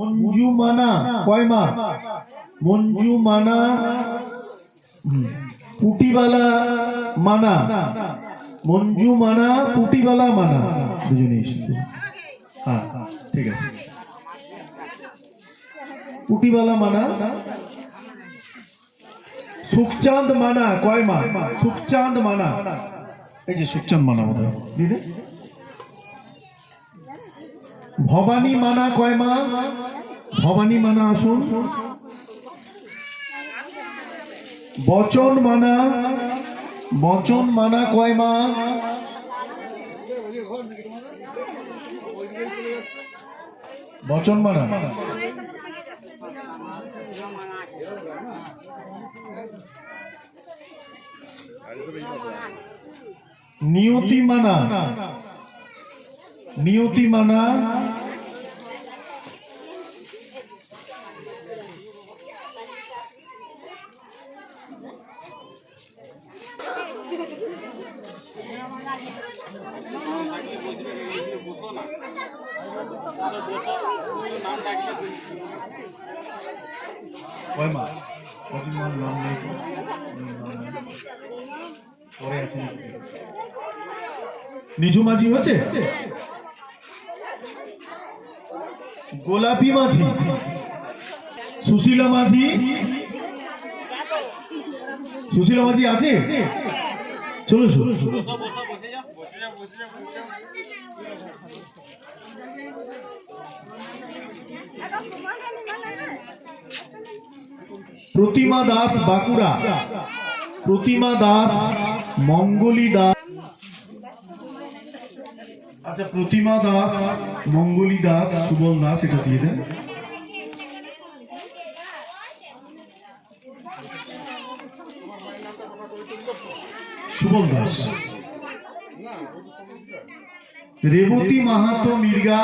মঞ্জু মানা কয় মা? মঞ্জু পুটিবালা মানা। মঞ্জু পুটিবালা মানা। এসেছে। হ্যাঁ ঠিক আছে। পুটিবালা মানা। সুখচাঁদ মানা, কয় মা? সুখচাঁদ মানা। এই যে সুখচাঁদ মানা বোধ দিদি? ভবানী মানা কয় মা? ভবানী মানা আসুন। বচন মানা বচন মানা কয় মা? বচন মানা। নিয়তি মানা। নিয়তি মানা। নিঝু মাঝি হচ্ছে গোলাপি মাঝি। সুশীলা মাঝি। সুশীলা মাঝি আছে? চলো চলো প্রতিমা দাস বাঁকুড়া। প্রতিমা দাস মঙ্গলী দাস। আচ্ছা প্রতিমা দাস, মঙ্গলী দাস, সুবল দাস, এটা দিয়ে দেন। সুবল দাস। রেবতী মাহাতো মির্গা